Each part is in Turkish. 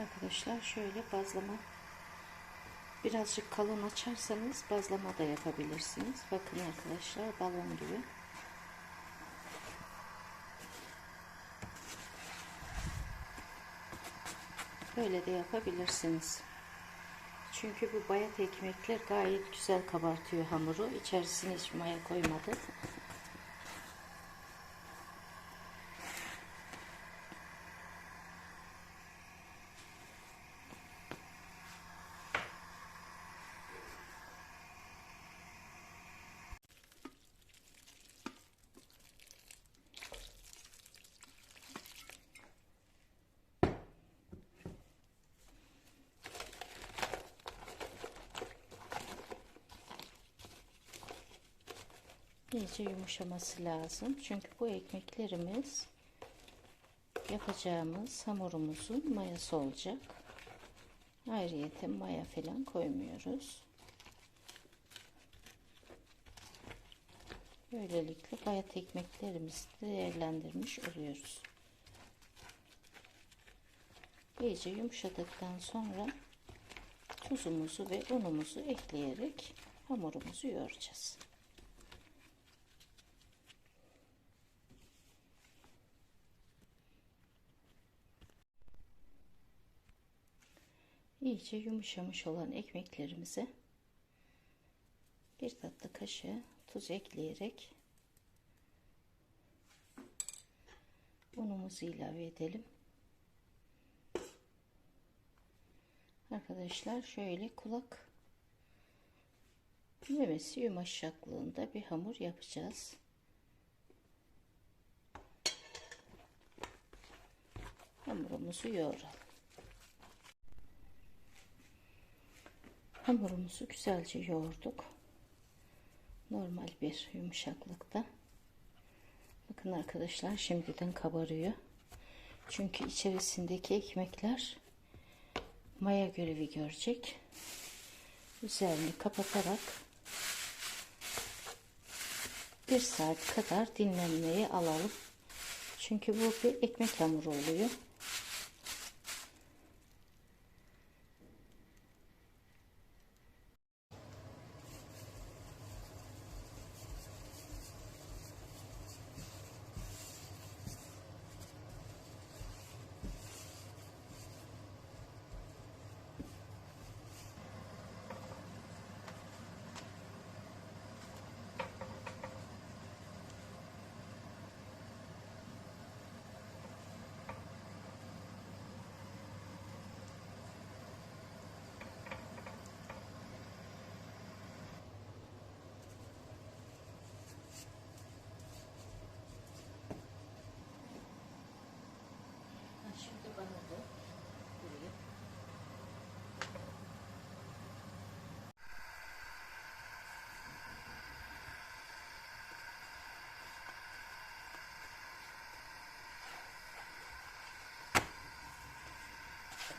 Arkadaşlar şöyle bazlama birazcık kalın açarsanız bazlama da yapabilirsiniz. Bakın arkadaşlar balon gibi. Böyle de yapabilirsiniz. Çünkü bu bayat ekmekler gayet güzel kabartıyor hamuru. İçerisine hiç maya koymadık. İyice yumuşaması lazım. Çünkü bu ekmeklerimiz yapacağımız hamurumuzun mayası olacak. Ayrıyeten maya falan koymuyoruz. Böylelikle bayat ekmeklerimizi değerlendirmiş oluyoruz. İyice yumuşadıktan sonra tuzumuzu ve unumuzu ekleyerek hamurumuzu yoğuracağız. İyice yumuşamış olan ekmeklerimize bir tatlı kaşığı tuz ekleyerek unumuzu ilave edelim. Arkadaşlar şöyle kulak memesi yumuşaklığında bir hamur yapacağız. Hamurumuzu yoğuralım. Hamurumuzu güzelce yoğurduk. Normal bir yumuşaklıkta. Bakın arkadaşlar şimdiden kabarıyor. Çünkü içerisindeki ekmekler maya görevi görecek. Üzerini kapatarak bir saat kadar dinlenmeye alalım. Çünkü bu bir ekmek hamuru oluyor. Şimdi bana da buraya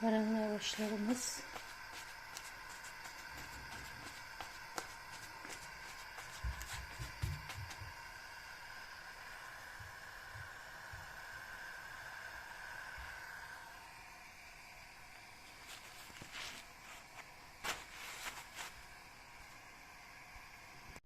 kabaran lavaşlarımız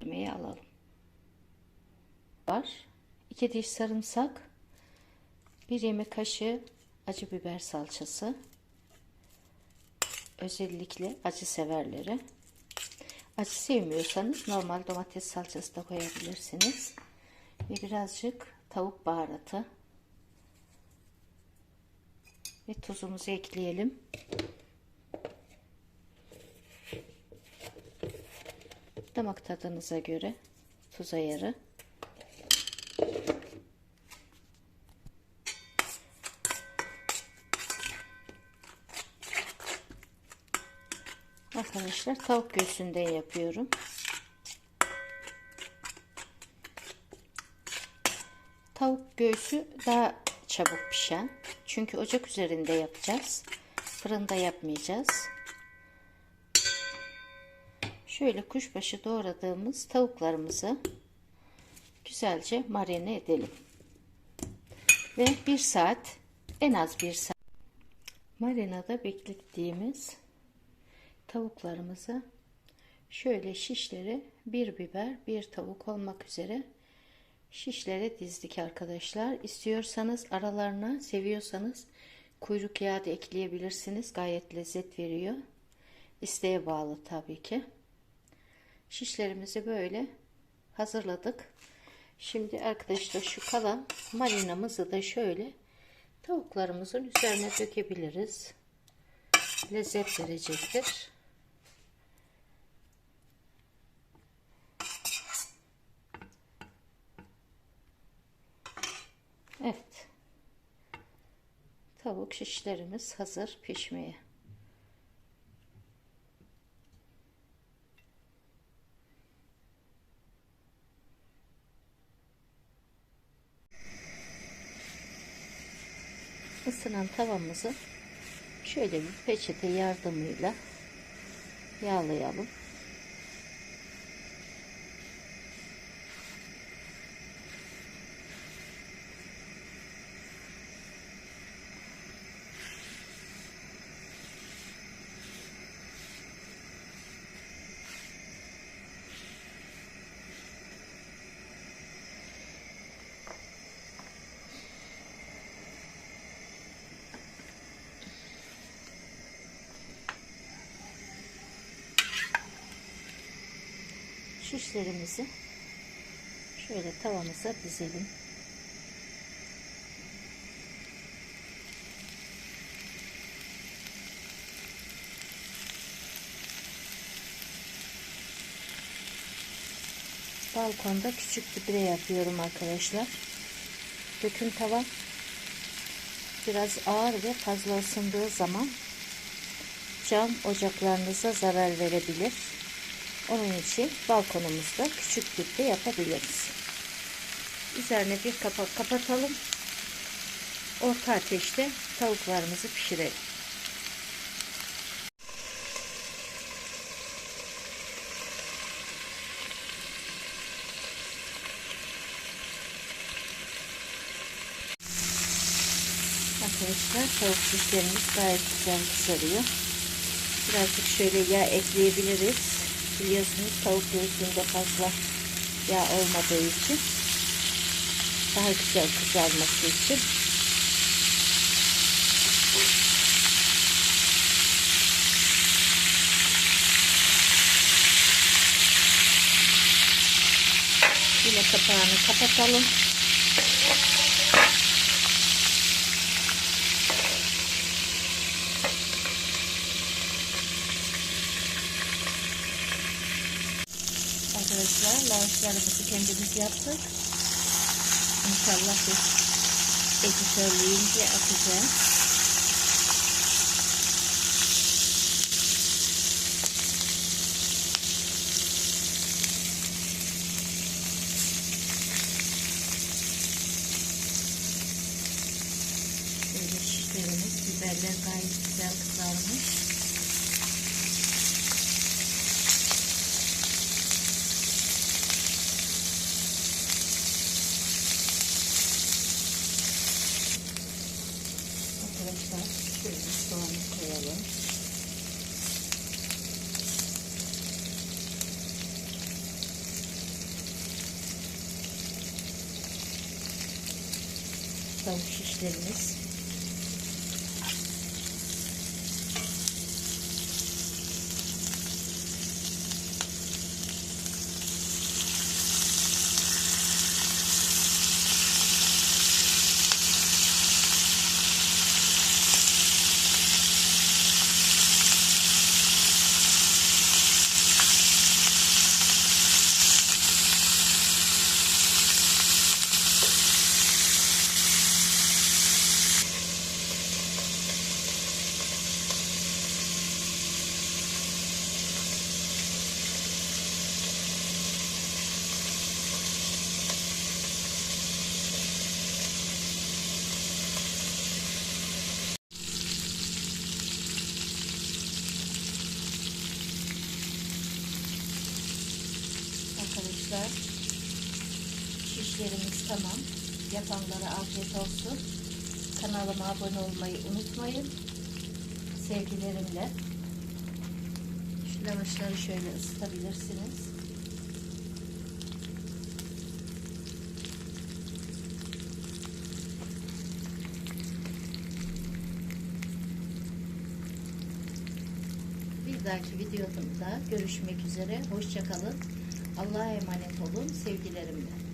yemeği alalım. Var. 2 diş sarımsak. 1 yemek kaşığı acı biber salçası. Özellikle acı severlere. Acı sevmiyorsanız normal domates salçası da koyabilirsiniz. Ve birazcık tavuk baharatı. Ve tuzumuzu ekleyelim. Damak tadınıza göre tuz ayarı. Arkadaşlar tavuk göğsünden yapıyorum. Tavuk göğsü daha çabuk pişen. Çünkü ocak üzerinde yapacağız. Fırında yapmayacağız. Şöyle kuşbaşı doğradığımız tavuklarımızı güzelce marine edelim. Ve bir saat en az bir saat Marinada beklettiğimiz tavuklarımızı şöyle şişleri bir biber bir tavuk olmak üzere şişlere dizdik arkadaşlar. İstiyorsanız aralarına seviyorsanız kuyruk yağı da ekleyebilirsiniz. Gayet lezzet veriyor. İsteğe bağlı tabii ki. Şişlerimizi böyle hazırladık. Şimdi arkadaşlar şu kalan marinamızı da şöyle tavuklarımızın üzerine dökebiliriz. Lezzet verecektir. Tavuk şişlerimiz hazır pişmeye. Isınan tavamızı şöyle bir peçete yardımıyla yağlayalım. Şişlerimizi şöyle tavamıza dizelim. Balkonda küçük bir bre yapıyorum arkadaşlar. Bütün tava biraz ağır ve fazla ısındığı zaman cam ocaklarınıza zarar verebilir. Onun için balkonumuzda küçük de yapabiliriz. Üzerine bir kapak kapatalım. Orta ateşte tavuklarımızı pişirelim. Arkadaşlar tavuk şişlerimiz gayet güzel kızarıyor. Birazcık şöyle yağ ekleyebiliriz. Biliyorsunuz tavuk göğsünde fazla yağ olmadığı için daha güzel kızarması için yine kapağını kapatalım. Lavaşlarımızı kendimiz yaptık. İnşallah bir editörleyince atacağım. Şöyle şişlerimiz, biberler gayet güzel kızarmış. Arkadaşlar şöyle soğanı koyalım. Tavuk şişlerimiz. Arkadaşlar şişlerimiz tamam. Yapanlara afiyet olsun. Kanalıma abone olmayı unutmayın. sevgilerimle. Şu lavaşları şöyle ısıtabilirsiniz. Bir dahaki videomda görüşmek üzere. Hoşçakalın. Allah'a emanet olun. Sevgilerimle.